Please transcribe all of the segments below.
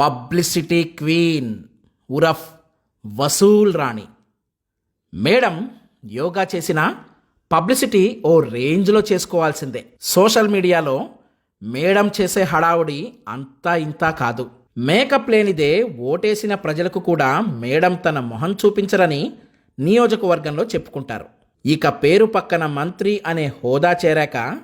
Publicity queen ఉరఫ్ వసూల్ రాణి. మేడం యోగా చేసిన పబ్లిసిటీ ఓ రేంజ్లో చేసుకోవాల్సిందే. సోషల్ మీడియాలో మేడం చేసే హడావుడి అంతా ఇంతా కాదు. మేకప్ లేనిదే ఓటేసిన ప్రజలకు కూడా మేడం తన మొహం చూపించరని నియోజకవర్గంలో చెప్పుకుంటారు. ఇక పేరు పక్కన మంత్రి అనే హోదా చేరాక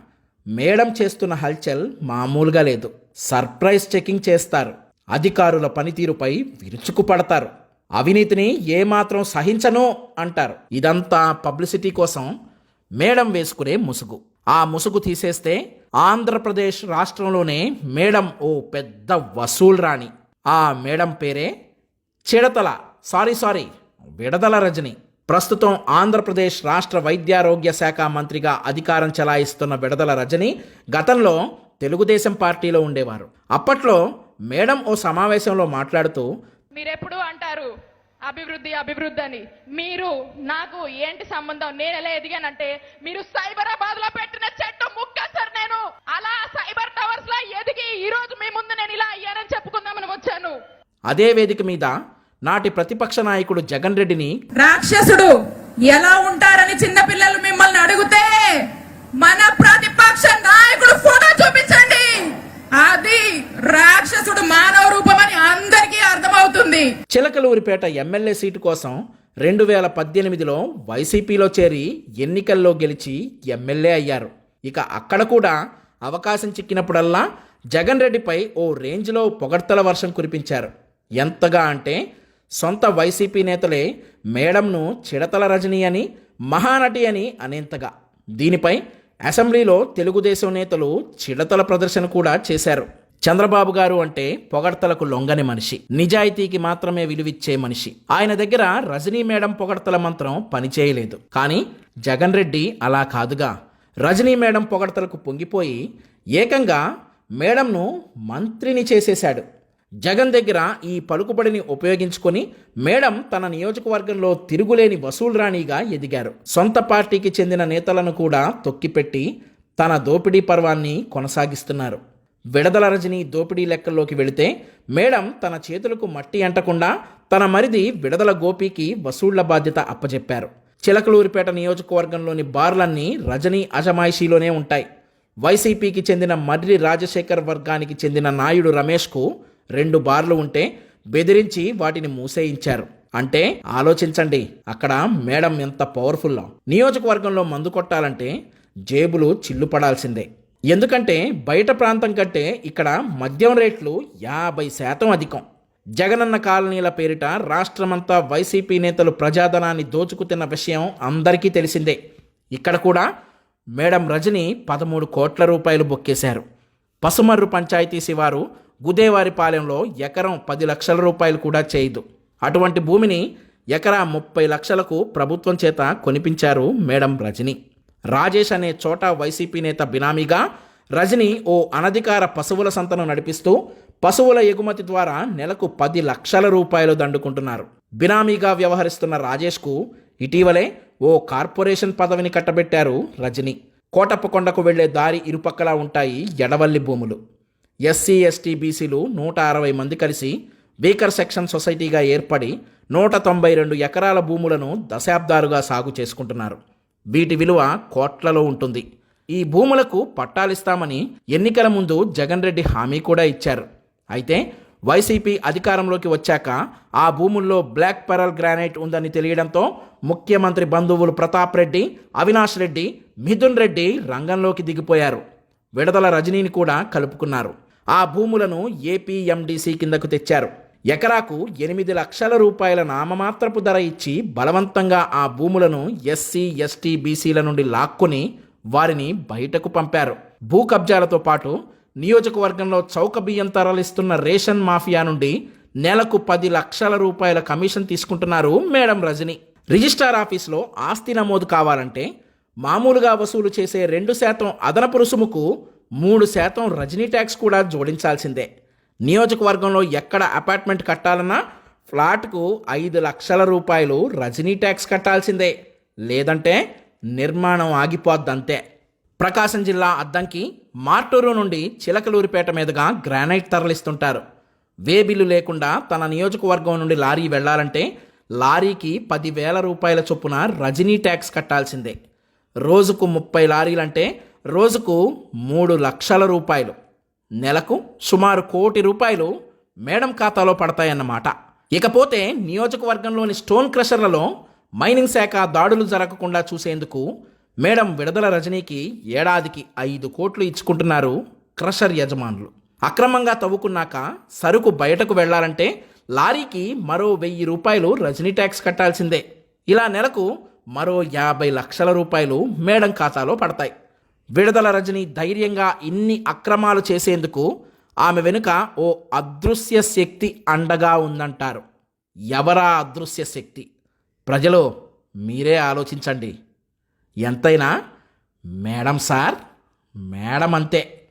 మేడం చేస్తున్న హల్చల్ మామూలుగా లేదు. సర్ప్రైజ్ చెకింగ్ చేస్తారు. అధికారుల పనితీరుపై విరుచుకుపడతారు. అవినీతిని ఏమాత్రం సహించను అంటారు. ఇదంతా పబ్లిసిటీ కోసం మేడం వేసుకునే ముసుగు. ఆ ముసుగు తీసేస్తే ఆంధ్రప్రదేశ్ రాష్ట్రంలోనే మేడం ఓ పెద్ద వసూల్ రాణి. ఆ మేడం పేరే చిడతల సారీ సారీ విడదల రజని. ప్రస్తుతం ఆంధ్రప్రదేశ్ రాష్ట్ర వైద్యారోగ్య శాఖ మంత్రిగా అధికారం చెలాయిస్తున్న విడదల రజని గతంలో తెలుగుదేశం పార్టీలో ఉండేవారు. అప్పట్లో మేడం ఓ సమావేశంలో మాట్లాడుతూ మీరెప్పుడు అంటారు అభివృద్ధి అభివృద్ధి అని మీరు నాకు ఏంటి సంబంధం? నేను ఎలా ఎదిగానంటే మీరు సైబరాబాద్లో పెట్టిన చెట్టు ముక్క సార్ నేను. అలా సైబర్ టవర్స్లో ఎదిగి ఈ రోజు మీ ముందు నేను ఇలా అయ్యానని చెప్పుకుందామని వచ్చాను. అదే వేదిక మీద నాటి ప్రతిపక్ష నాయకుడు జగన్ రెడ్డిని రాక్షసుడు ఎలా ఉంటారని చిన్నపిల్లలు మిమ్మల్ని అడిగితే మన ప్రతిపక్ష నాయకుడు ఫోటో చూపించండి. అది అందరికీ అర్థమవుతుంది చిలకలూరిపేట ఎమ్మెల్యే సీటు కోసం రెండు వేల పద్దెనిమిదిలో వైసీపీలో చేరి ఎన్నికల్లో గెలిచి ఎమ్మెల్యే అయ్యారు. ఇక అక్కడ కూడా అవకాశం చిక్కినప్పుడల్లా జగన్ రెడ్డిపై ఓ రేంజ్లో పొగడ్తల వర్షం కురిపించారు. ఎంతగా అంటే సొంత వైసీపీ నేతలే మేడంను చిడతల రజని అని మహానటి అని అనేంతగా. దీనిపై అసెంబ్లీలో తెలుగుదేశం నేతలు చిడతల ప్రదర్శన కూడా చేశారు. చంద్రబాబు గారు అంటే పొగడ్తలకు లొంగని మనిషి. నిజాయితీకి మాత్రమే విలువిచ్చే మనిషి. ఆయన దగ్గర రజనీ మేడం పొగడ్తల మంత్రం పనిచేయలేదు. కానీ జగన్ రెడ్డి అలా కాదుగా. రజనీ మేడం పొగడ్తలకు పొంగిపోయి ఏకంగా మేడంను మంత్రిని చేసేశాడు. జగన్ దగ్గర ఈ పలుకుబడిని ఉపయోగించుకొని మేడం తన నియోజకవర్గంలో తిరుగులేని వసూల్ రాణిగా ఎదిగారు. సొంత పార్టీకి చెందిన నేతలను కూడా తొక్కిపెట్టి తన దోపిడీ పర్వాన్ని కొనసాగిస్తున్నారు. విడదల రజని దోపిడీ లెక్కల్లోకి వెళితే మేడం తన చేతులకు మట్టి అంటకుండా తన మరిది విడదల గోపికి వసూళ్ళ బాధ్యత అప్పజెప్పారు. చిలకలూరిపేట నియోజకవర్గంలోని బార్లన్నీ రజనీ అజమాయిషీలోనే ఉంటాయి. వైసీపీకి చెందిన మర్రి రాజశేఖర్ వర్గానికి చెందిన నాయుడు రమేష్కు రెండు బార్లు ఉంటే బెదిరించి వాటిని మూసేయించారు. అంటే ఆలోచించండి అక్కడ మేడం ఎంత పవర్ఫుల్లో. నియోజకవర్గంలో మందు కొట్టాలంటే జేబులు చిల్లు పడాల్సిందే ఎందుకంటే బయట ప్రాంతం కంటే ఇక్కడ మద్యం రేట్లు యాభై శాతం అధికం. జగనన్న కాలనీల పేరిట రాష్ట్రమంతా వైసీపీ నేతలు ప్రజాధనాన్ని దోచుకుతున్న విషయం అందరికీ తెలిసిందే. ఇక్కడ కూడా మేడం రజని పదమూడు కోట్ల రూపాయలు బొక్కేశారు పసుమర్రు పంచాయతీ శివారు గుదేవారిపాలెంలో ఎకరం పది లక్షల రూపాయలు కూడా చేయదు. అటువంటి భూమిని ఎకరా ముప్పై లక్షలకు ప్రభుత్వం చేత కొనిపించారు మేడం రజని. రాజేష్ అనే చోట వైసీపీ నేత బినామీగా రజని ఓ అనధికార పశువుల సంతను నడిపిస్తూ పశువుల ఎగుమతి ద్వారా నెలకు పది లక్షల రూపాయలు దండుకుంటున్నారు. బినామీగా వ్యవహరిస్తున్న రాజేష్కు ఇటీవలే ఓ కార్పొరేషన్ పదవిని కట్టబెట్టారు రజని. కోటప్పకొండకు వెళ్ళే దారి ఇరుపక్కలా ఉంటాయి ఎడవల్లి భూములు. ఎస్సీ ఎస్టీ బీసీలు నూట అరవై మంది కలిసి వీకర్ సెక్షన్ సొసైటీగా ఏర్పడి నూట తొంభై రెండు ఎకరాల భూములను దశాబ్దాలుగా సాగు చేసుకుంటున్నారు. వీటి విలువ కోట్లలో ఉంటుంది. ఈ భూములకు పట్టాలిస్తామని ఎన్నికల ముందు జగన్ రెడ్డి హామీ కూడా ఇచ్చారు. అయితే వైసీపీ అధికారంలోకి వచ్చాక ఆ భూముల్లో బ్లాక్ పెరల్ గ్రానైట్ ఉందని తెలియడంతో ముఖ్యమంత్రి బంధువులు ప్రతాప్ రెడ్డి అవినాష్ రెడ్డి మిథున్ రెడ్డి రంగంలోకి దిగిపోయారు. విడదల రజనీని కూడా కలుపుకున్నారు. ఆ భూములను ఏపీఎండిసి కిందకు తెచ్చారు. ఎకరాకు ఎనిమిది లక్షల రూపాయల నామమాత్రపు ధర ఇచ్చి బలవంతంగా ఆ భూములను ఎస్సీ ఎస్టీ బీసీల నుండి లాక్కొని వారిని బయటకు పంపారు. భూ కబ్జాలతో పాటు నియోజకవర్గంలో చౌక బియ్యం తరలిస్తున్న రేషన్ మాఫియా నుండి నెలకు పది లక్షల రూపాయల కమిషన్ తీసుకుంటున్నారు మేడం రజని. రిజిస్ట్రార్ ఆఫీస్లో ఆస్తి నమోదు కావాలంటే మామూలుగా వసూలు చేసే రెండు శాతం అదనపు రుసుముకు మూడు శాతం రజనీ ట్యాక్స్ కూడా జోడించాల్సిందే. నియోజకవర్గంలో ఎక్కడ అపార్ట్మెంట్ కట్టాలన్నా ఫ్లాట్కు ఐదు లక్షల రూపాయలు రజనీ ట్యాక్స్ కట్టాల్సిందే. లేదంటే నిర్మాణం ఆగిపోద్దంతే. ప్రకాశం జిల్లా అద్దంకి మార్టూరు నుండి చిలకలూరిపేట మీదుగా గ్రానైట్ తరలిస్తుంటారు. వేబిల్లు లేకుండా తన నియోజకవర్గం నుండి లారీ వెళ్ళాలంటే లారీకి పదివేల రూపాయల చొప్పున రజనీ ట్యాక్స్ కట్టాల్సిందే. రోజుకు ముప్పై లారీలంటే రోజుకు మూడు లక్షల రూపాయలు. నెలకు సుమారు కోటి రూపాయలు మేడం ఖాతాలో పడతాయన్నమాట. ఇకపోతే నియోజకవర్గంలోని స్టోన్ క్రషర్లలో మైనింగ్ శాఖ దాడులు జరగకుండా చూసేందుకు మేడం విడుదల రజనీకి ఏడాదికి ఐదు కోట్లు ఇచ్చుకుంటున్నారు క్రషర్ యజమానులు. అక్రమంగా తవ్వుకున్నాక సరుకు బయటకు వెళ్ళాలంటే లారీకి మరో వెయ్యి రూపాయలు రజనీ ట్యాక్స్ కట్టాల్సిందే. ఇలా నెలకు మరో యాభై లక్షల రూపాయలు మేడం ఖాతాలో పడతాయి. విడుదల రజని ధైర్యంగా ఇన్ని అక్రమాలు చేసేందుకు ఆమె వెనుక ఓ అదృశ్య శక్తి అండగా ఉందంటారు. ఎవరా అదృశ్య శక్తి? ప్రజలు మీరే ఆలోచించండి. ఎంతైనా మేడం సార్ మేడం అంతే.